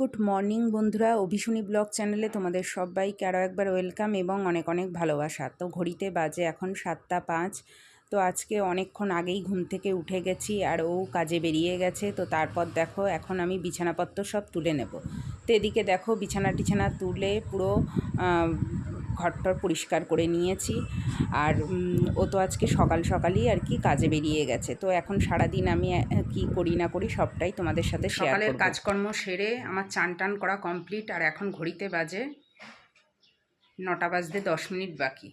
Good morning বন্ধুরা, অভিশুনি blog চ্যানেলে তোমাদের সবাইকে আরও একবার ওয়েলকাম এবং অনেক অনেক ভালোবাসা। তো ঘড়িতে বাজে এখন সাতটা পাঁচ, তো আজকে অনেকক্ষণ আগেই ঘুম থেকে উঠে গেছি আর ও কাজে বেরিয়ে গেছে। তো তারপর দেখো, এখন আমি বিছানাপত্র সব তুলে নেব। তো এদিকে দেখো বিছানা টিছানা তুলে পুরো ঘরটর পরিষ্কার করে নিয়েছি। আর ও তো আজকে সকাল সকালই আর কি কাজে বেরিয়ে গেছে। তো এখন সারাদিন আমি কি করি না করি সবটাই তোমাদের সাথে সকালের কাজকর্ম সেরে আমার চান টান করা কমপ্লিট আর এখন ঘড়িতে বাজে নটা বাজতে দশ মিনিট বাকি।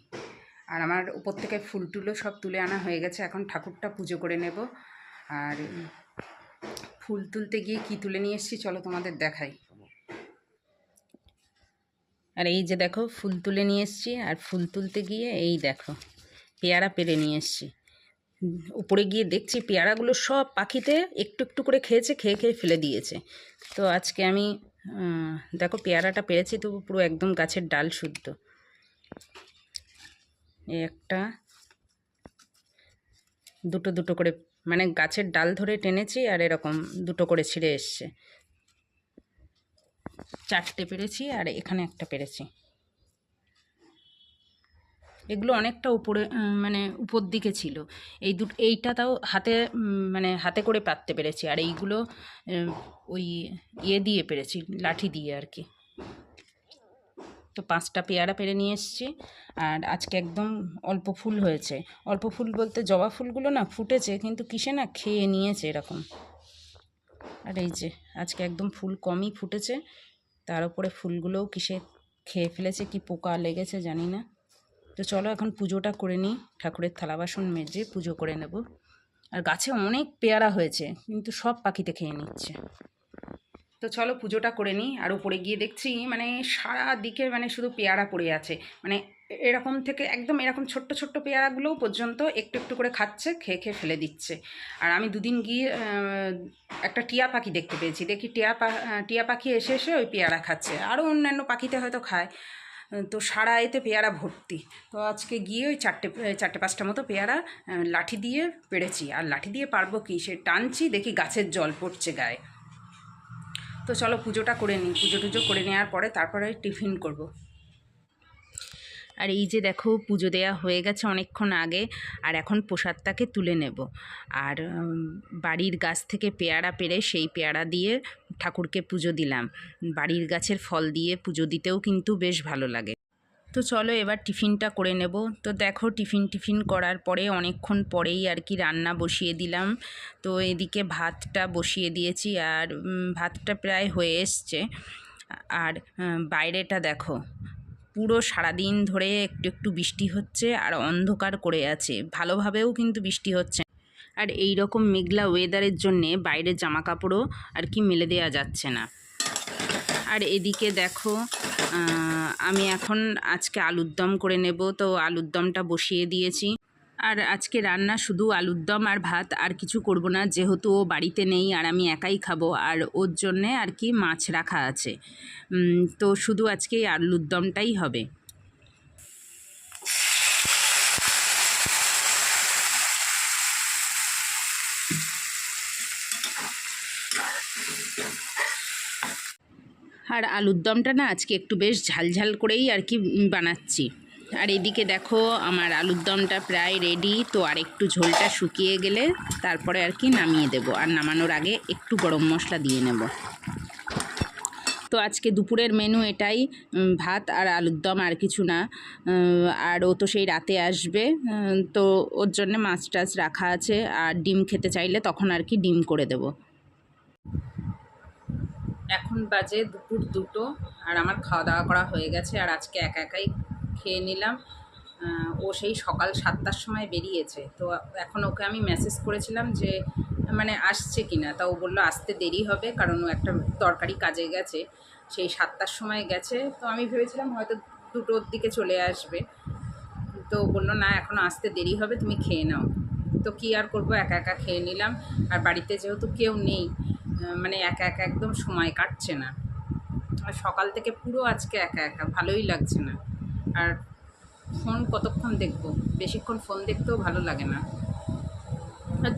আর আমার উপর থেকে ফুল টুলো সব তুলে আনা হয়ে গেছে। এখন ঠাকুরটা পুজো করে নেব। আর ফুল তুলতে গিয়ে কি তুলে নিয়ে এসেছি চলো তোমাদের দেখাই। আর এই যে দেখো, ফুল তুলে নিয়ে এসেছি। আর ফুল তুলতে গিয়ে এই দেখো, পেয়ারা পেরে নিয়ে এসেছি। উপরে গিয়ে দেখছি পেয়ারাগুলো সব পাখিতে একটু একটু করে খেয়েছে, খেয়ে খেয়ে ফেলে দিয়েছে। তো আজকে আমি দেখো পেয়ারাটা পেরেছি তো পুরো একদম গাছের ডাল শুদ্ধ। একটা, দুটো দুটো করে মানে গাছের ডাল ধরে টেনেছি আর এরকম দুটো করে ছিঁড়ে এসছে। চারটে পেরেছি আর এখানে একটা পেরেছি। এগুলো অনেকটা উপরে মানে উপর দিকে ছিল। এই দু এইটা তাও হাতে মানে হাতে করে পাততে পেরেছি। আর এইগুলো ওই ইয়ে দিয়ে পেরেছি, লাঠি দিয়ে আর কি। তো পাঁচটা পেয়ারা পেরে নিয়ে এসেছি। আর আজকে একদম অল্প ফুল হয়েছে। অল্প ফুল বলতে জবা ফুলগুলো না ফুটেছে, কিন্তু কিসে না খেয়ে নিয়েছে এরকম। আর এই যে, আজকে একদম ফুল কমই ফুটেছে। তার উপরে ফুলগুলোও কিসে খেয়ে ফেলেছে, কি পোকা লেগেছে জানি না। তো চলো এখন পুজোটা করে নিই, ঠাকুরের থালা বাসন মেজে পুজো করে নেব। আর গাছে অনেক পেয়ারা হয়েছে, কিন্তু সব পাখিতে খেয়ে নিচ্ছে। তো চলো পুজোটা করে নিই, আর উপরে গিয়ে দেখছি মানে সারা দিকে মানে শুধু পেয়ারা পড়ে আছে। মানে এরকম থেকে একদম এরকম ছোট্ট ছোট্ট পেয়ারাগুলোও পর্যন্ত একটু একটু করে খাচ্ছে, খেয়ে খেয়ে ফেলে দিচ্ছে। আর আমি দুদিন গিয়ে একটা টিয়া পাখি দেখতে পেয়েছি। দেখি টিয়া পা টিয়া পাখি এসে এসে ওই পেয়ারা খাচ্ছে। আরও অন্যান্য পাখিতে হয়তো খায়। তো সারা এতে পেয়ারা ভর্তি। তো আজকে গিয়ে ওই চারটে চারটে পাঁচটা মতো পেয়ারা লাঠি দিয়ে পেড়েছি। আর লাঠি দিয়ে পারব কি? সে টানছি, দেখি গাছের জল পড়ছে গায়ে। তো চলো পুজোটা করে নিই। পুজো টুজো করে নেওয়ার পরে তারপরে টিফিন করব। আর এই যে দেখো, পুজো দেয়া হয়ে গেছে অনেকক্ষণ আগে, আর এখন প্রসাদটাকে তুলে নেব। আর বাড়ির গাছ থেকে পেয়ারা পেরে সেই পেয়ারা দিয়ে ঠাকুরকে পুজো দিলাম। বাড়ির গাছের ফল দিয়ে পুজো দিতেও কিন্তু বেশ ভালো লাগে। তো চলো এবার টিফিনটা করে নেব। তো দেখো টিফিন টিফিন করার পরে অনেকক্ষণ পরেই আর কি রান্না বসিয়ে দিলাম। তো এদিকে ভাতটা বসিয়ে দিয়েছি আর ভাতটা প্রায় হয়ে এসছে। আর বাইরেটা দেখো, পুরো সারাদিন ধরে একটু একটু বৃষ্টি হচ্ছে আর অন্ধকার করে আছে। ভালোভাবেও কিন্তু বৃষ্টি হচ্ছে আর এই রকম মেঘলা ওয়েদারের জন্যে বাইরের জামা কাপড়ও আর কি মেলে দেওয়া যাচ্ছে না। আর এদিকে দেখো আমি এখন আজকে আলুর দম করে নেব। তো আলুর দমটা বসিয়ে দিয়েছি। আর আজকে রান্না শুধু আলুর দম আর ভাত আর কিছু করব না, যেহেতু ও বাড়িতে নেই আর আমি একাই খাব। আর ওর জন্যে আর কি মাছ রাখা আছে। তো শুধু আজকে আলুর দমটাই হবে। আর আলুর দমটা না আজকে একটু বেশ ঝালঝাল করেই আর কি বানাচ্ছি। আর এদিকে দেখো আমার আলুর দমটা প্রায় রেডি তো আর একটু ঝোলটা শুকিয়ে গেলে তারপরে আর কি নামিয়ে দেব। আর নামানোর আগে একটু গরম মশলা দিয়ে নেব। তো আজকে দুপুরের মেনু এটাই ভাত আর আলুর দম আর কিছু না। আর ও তো সেই রাতে আসবে তো ওর জন্য মাছ টাছ রাখা আছে। আর ডিম খেতে চাইলে তখন আর কি ডিম করে দেবো। এখন বাজে দুপুর দুটো আর আমার খাওয়া দাওয়া করা হয়ে গেছে আর আজকে একা একাই খেয়ে নিলাম। ও সেই সকাল সাতটার সময় বেরিয়েছে। তো এখন ওকে আমি মেসেজ করেছিলাম যে মানে আসছে কি না তা ও বলল, আসতে দেরি হবে কারণ ও একটা দরকারি কাজে গেছে। সেই সাতটার সময় গেছে। তো আমি ভেবেছিলাম হয়তো দুটোর দিকে চলে আসবে। তো বলল, না এখনও আসতে দেরি হবে, তুমি খেয়ে নাও। তো কী আর করব? একা একা খেয়ে নিলাম। আর বাড়িতে যেহেতু কেউ নেই মানে একা একা একদম সময় কাটছে না। সকাল থেকে পুরো আজকে একা একা, ভালোই লাগছে না। আর ফোন কতক্ষণ দেখব? বেশিক্ষণ ফোন দেখতেও ভালো লাগে না।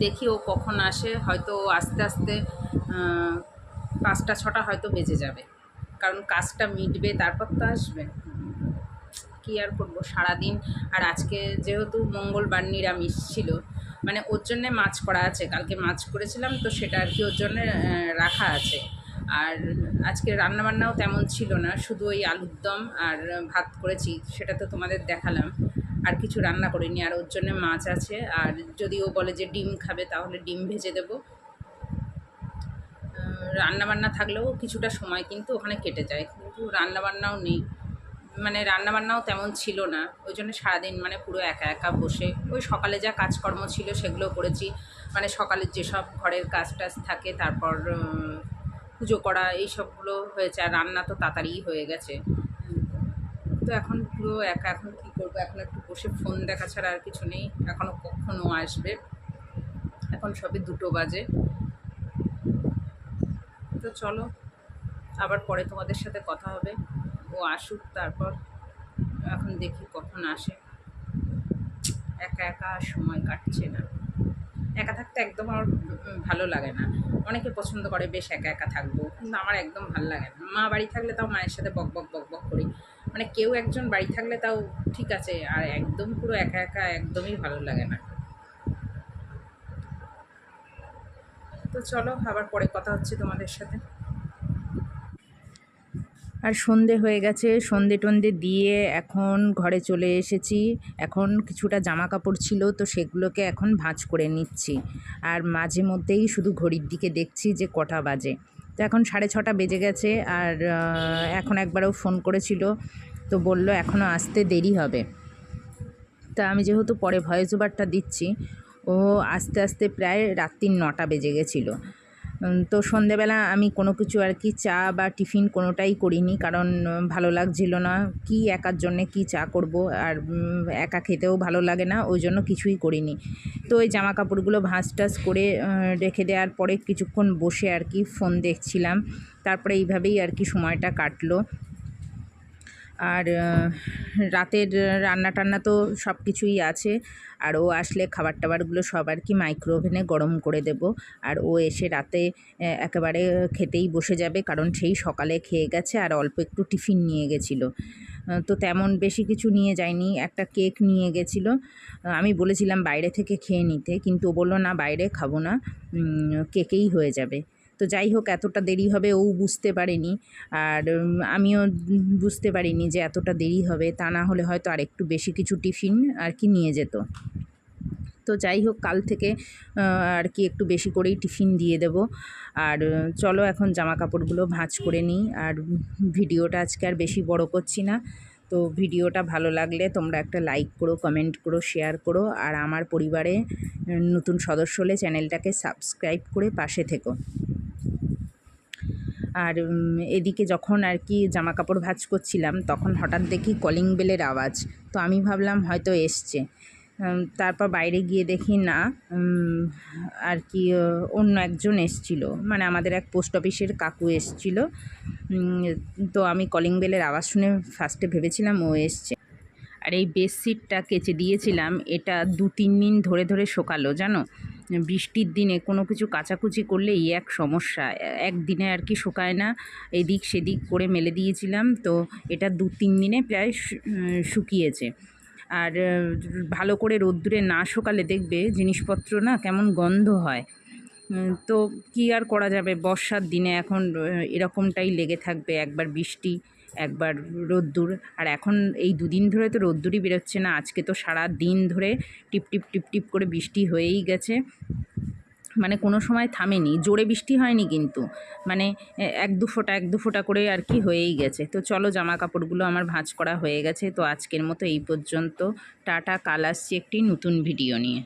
দেখি ও কখন আসে, হয়তো আস্তে আস্তে পাঁচটা, ছটা হয়তো বেজে যাবে। কারণ কাজটা মিটবে, তারপর তো আসবে। কী আর করব? সারাদিন, আর আজকে যেহেতু মঙ্গলবার নিরামিষ ছিল মানে ওর জন্যে মাছ করা আছে। কালকে মাছ করেছিলাম তো সেটা আর কি ওর জন্যে রাখা আছে। আর আজকে রান্নাবান্নাও তেমন ছিল না, শুধু ওই আলুর দম আর ভাত করেছি, সেটা তো তোমাদের দেখালাম। আর কিছু রান্না করিনি, আর ওর জন্য মাছ আছে। আর যদি ও বলে যে ডিম খাবে, তাহলে ডিম ভেজে দেবো। রান্নাবান্না থাকলেও কিছুটা সময় কিন্তু ওখানে কেটে যায়, কিন্তু রান্নাবান্নাও নেই। মানে রান্নাবান্নাও তেমন ছিল না। ওই জন্য সারাদিন মানে পুরো একা একা বসে ওই সকালে যা কাজকর্ম ছিল সেগুলো করেছি। মানে সকালের যেসব ঘরের কাজ টাজ থাকে, তারপর পুজো করা এই সবগুলো হয়েছে। আর রান্না তো তাড়াতাড়ি হয়ে গেছে। তো এখন পুরো একা, এখন কী করব? এখন একটু বসে ফোন দেখা ছাড়া আর কিছু নেই। এখনও কখনো আসবে। এখন সবে দুটো বাজে। তো চলো, আবার পরে তোমাদের সাথে কথা হবে। ও আসুক, তারপর এখন দেখি কখন আসে। একা একা সময় কাটছে না। একা থাকতে একদম আমার ভালো লাগে না। অনেকে পছন্দ করে, বেশ, একা একা থাকব। কিন্তু আমার একদম ভালো লাগে না। মা বাড়ি থাকলে তাও মায়ের সাথে বক বক বক বক করি। মানে কেউ একজন বাড়ি থাকলে তাও ঠিক আছে, আর একদম পুরো একা একা একদমই ভালো লাগে না। তো চলো, আবার পরে কথা হচ্ছে তোমাদের সাথে। আর সন্ধে হয়ে গেছে, সন্ধে টন্ধে দিয়ে এখন ঘরে চলে এসেছি। এখন কিছুটা জামা কাপড় ছিল, তো সেগুলোকে এখন ভাঁজ করে নিচ্ছি। আর মাঝে মধ্যেই শুধু ঘড়ির দিকে দেখছি যে কটা বাজে। তো এখন সাড়ে ছটা বেজে গেছে, আর এখন একবারও ফোন করেছিল, তো বলল এখনও আসতে দেরি হবে। তা আমি যেহেতু পরে ভয়েস ওভারটা দিচ্ছি, ও আস্তে আস্তে প্রায় রাত্রির নটা বেজে গেছিল। তো সন্ধেবেলা আমি কোনো কিছু আর কি চা বা টিফিন কোনোটাই করিনি, কারণ ভালো লাগছিল না। কি একার জন্যে কি চা করব? আর একা খেতেও ভালো লাগে না, ওই জন্য কিছুই করিনি। তো ওই জামা কাপড়গুলো ভাঁজ টাজ করে রেখে দেওয়ার পরে কিছুক্ষণ বসে আর কি ফোন দেখছিলাম। তারপরে এইভাবেই আর কি সময়টা কাটলো। আর রাতের রান্না টান্না তো সব কিছুই আছে। আর ও আসলে খাবার টাবারগুলো সব আর কি মাইক্রো ওভেনে গরম করে দেব। আর ও এসে রাতে একেবারে খেতেই বসে যাবে কারণ সেই সকালে খেয়ে গেছে আর অল্প একটু টিফিন নিয়ে গেছিল। তো তেমন বেশি কিছু নিয়ে যায়নি, একটা কেক নিয়ে গেছিল। আমি বলেছিলাম বাইরে থেকে খেয়ে নিতে, কিন্তু ও বলল, না, বাইরে খাব না। কেকেই হয়ে যাবে। তো যাই হোক, এতটা দেরি হবে, ও বুঝতে পারেনি। আর আমিও বুঝতে পারিনি যে এতটা দেরি হবে, তা না হলে হয়তো আর একটু বেশি কিছু টিফিন আর কি নিয়ে যেত। তো যাই হোক, কাল থেকে আর কি একটু বেশি করেই টিফিন দিয়ে দেব। আর চলো এখন জামা কাপড়গুলো ভাঁজ করে নিই। আর ভিডিওটা আজকে আর বেশি বড় করছি না। তো ভিডিওটা ভালো লাগলে তোমরা একটা লাইক করো কমেন্ট করো শেয়ার করো আর আমার পরিবারে নতুন সদস্য হলে চ্যানেলটাকে সাবস্ক্রাইব করে পাশে থেকো। আর এদিকে যখন আর কি জামা কাপড় ভাজ করছিলাম তখন হঠাৎ দেখি কলিং বেলের আওয়াজ। তো আমি ভাবলাম হয়তো এসছে। তারপর বাইরে গিয়ে দেখি না আর কি অন্য একজন এসছিল। মানে আমাদের এক পোস্ট অফিসের কাকু এসছিল। তো আমি কলিং বেলের আওয়াজ শুনে ফার্স্টে ভেবেছিলাম ও এসছে। আর এই বেডশিটটা কেচে দিয়েছিলাম, এটা দু, তিন দিন ধরে ধরে শোকালো, জানো? বৃষ্টির দিনে কোনো কিছু কাচাকুচি করলে এই এক সমস্যা। একদিনে আর কি শোকায় না, এদিক সেদিক করে মেলে দিয়েছিলাম। তো এটা দু, তিন দিনে প্রায় শুকিয়েছে। আর ভালো করে রোদ্দুরে না শোকালে দেখবে জিনিসপত্র না কেমন গন্ধ হয়। তো কি আর করা যাবে? বর্ষার দিনে এখন এরকমটাই লেগে থাকবে একবার বৃষ্টি, একবার রোদ্দুর। আর এখন এই দুদিন ধরে তো রোদ্দুরই বেরোচ্ছে না, আজকে তো সারা দিন ধরে টিপ টিপ টিপ টিপ করে বৃষ্টি হয়েই গেছে। মানে কোনো সময় থামেনি। জোরে বৃষ্টি হয়নি কিন্তু। মানে এক দু ফোঁটা, এক দু ফোঁটা করে আর কি হয়েই গেছে। তো চলো জামা কাপড়গুলো আমার ভাঁজ করা হয়ে গেছে। তো আজকের মতো এই পর্যন্ত। টাটা, কাল আসছি একটি নতুন ভিডিও নিয়ে।